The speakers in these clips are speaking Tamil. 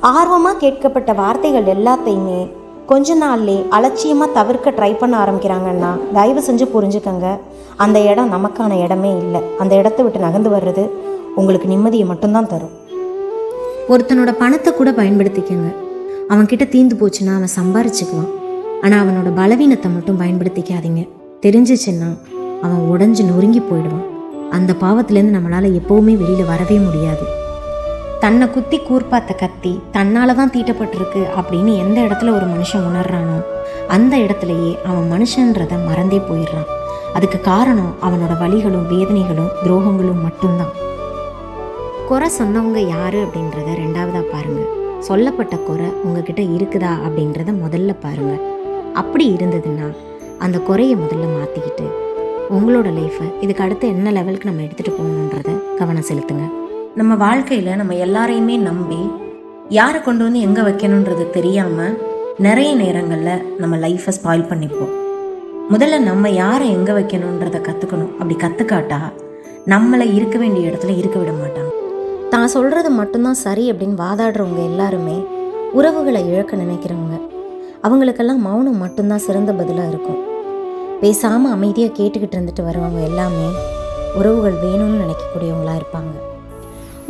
ஆர்வமாக கேட்கப்பட்ட வார்த்தைகள் எல்லாத்தையுமே கொஞ்ச நாள்லே அலட்சியமாக தவிர்க்க ட்ரை பண்ண ஆரம்பிக்கிறாங்கன்னா தயவு செஞ்சு புரிஞ்சுக்கங்க. அந்த இடம் நமக்கான இடமே இல்லை. அந்த இடத்த விட்டு நகர்ந்து வர்றது உங்களுக்கு நிம்மதியை மட்டும்தான் தரும். ஒருத்தனோட பணத்தை கூட பயன்படுத்திக்கங்க. அவன்கிட்ட தீந்து போச்சுன்னா அவன் சம்பாரிச்சுக்குவான். ஆனால் அவனோட பலவீனத்தை மட்டும் பயன்படுத்திக்காதீங்க. தெரிஞ்சிச்சுன்னா அவன் உடஞ்சு நொறுங்கி போயிடுவான். அந்த பாவத்திலேருந்து நம்மளால் எப்போவுமே வெளியில் வரவே முடியாது. தன்னை குத்தி கூர்பாத்த கத்தி தன்னால தான் தீட்டப்பட்டிருக்கு அப்படின்னு எந்த இடத்துல ஒரு மனுஷன் உணர்றானோ அந்த இடத்துலையே அவன் மனுஷன்றதை மறந்தே போயிடுறான். அதுக்கு காரணம் அவனோட வலிகளும் வேதனைகளும் துரோகங்களும் மட்டும்தான். குறை சொன்னவங்க யாரு அப்படின்றத ரெண்டாவதா பாருங்க. சொல்லப்பட்ட குறை உங்ககிட்ட இருக்குதா அப்படின்றத முதல்ல பாருங்க. அப்படி இருந்ததுன்னா அந்த குறையை முதல்ல மாற்றிக்கிட்டு உங்களோட லைஃப்பை இதுக்கு அடுத்து என்ன லெவலுக்கு நம்ம எடுத்துகிட்டு போகணுன்றத கவனம் செலுத்துங்க. நம்ம வாழ்க்கையில் நம்ம எல்லாரையுமே நம்பி யாரை கொண்டு வந்து எங்கே வைக்கணுன்றது தெரியாமல் நிறைய நேரங்களில் நம்ம லைஃப்பை ஸ்பாயில் பண்ணிப்போம். முதல்ல நம்ம யாரை எங்கே வைக்கணுன்றதை கற்றுக்கணும் அப்படி கற்றுக்காட்டா நம்மளை இருக்க வேண்டிய இடத்துல இருக்க விட மாட்டாங்க. தான் சொல்கிறது மட்டும்தான் சரி அப்படின்னு வாதாடுறவங்க எல்லாருமே உறவுகளை இழக்க நினைக்கிறவங்க. அவங்களுக்கெல்லாம் மௌனம் மட்டும்தான் சிறந்த பதிலாக இருக்கும். பேசாமல் அமைதியாக கேட்டுக்கிட்டு இருந்துட்டு வருவாங்க எல்லாமே உறவுகள் வேணும்னு நினைக்கக்கூடியவங்களா இருப்பாங்க.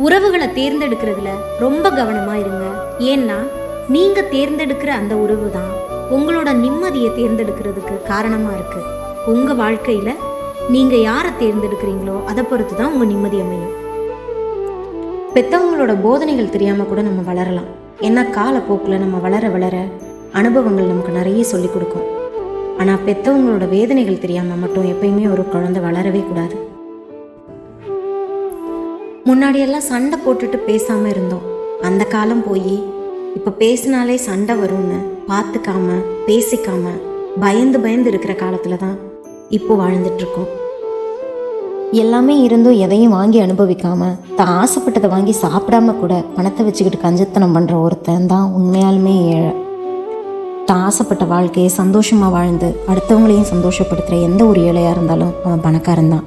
உறவுகளை தேர்ந்தெடுக்கிறதுல ரொம்ப கவனமாக இருங்க. ஏன்னா நீங்கள் தேர்ந்தெடுக்கிற அந்த உறவு தான் உங்களோட நிம்மதியை தேர்ந்தெடுக்கிறதுக்கு காரணமாக இருக்குது உங்கள் வாழ்க்கையில் நீங்கள் யாரை தேர்ந்தெடுக்கிறீங்களோ அதை பொறுத்து தான் உங்கள் நிம்மதி அமையும். பெத்தவங்களோட போதனைகள் தெரியாமல் கூட நம்ம வளரலாம். ஏன்னா காலப்போக்கில் நம்ம வளர வளர அனுபவங்கள் நமக்கு நிறைய சொல்லிக் கொடுக்கும். ஆனால் பெத்தவங்களோட வேதனைகள் தெரியாமல் மட்டும் எப்பயுமே ஒரு குழந்தை வளரவே கூடாது. முன்னாடியெல்லாம் சண்டை போட்டுட்டு பேசாமல் இருந்தோம். அந்த காலம் போய் இப்போ பேசினாலே சண்டை வரும்னு பார்த்துக்காம பேசிக்காம பயந்து பயந்து இருக்கிற காலத்தில் தான் இப்போ வாழ்ந்துட்டு இருக்கோம். எல்லாமே இருந்தும் எதையும் வாங்கி அனுபவிக்காம தான் ஆசைப்பட்டதை வாங்கி சாப்பிடாம கூட பணத்தை வச்சுக்கிட்டு கஞ்சத்தனம் பண்ணுற ஒருத்தன் தான் உண்மையாலுமே ஏழை. தான் ஆசைப்பட்ட வாழ்க்கையை சந்தோஷமாக வாழ்ந்து அடுத்தவங்களையும் சந்தோஷப்படுத்துகிற எந்த ஒரு ஏழையாக இருந்தாலும் அவன் பணக்காரன் தான்.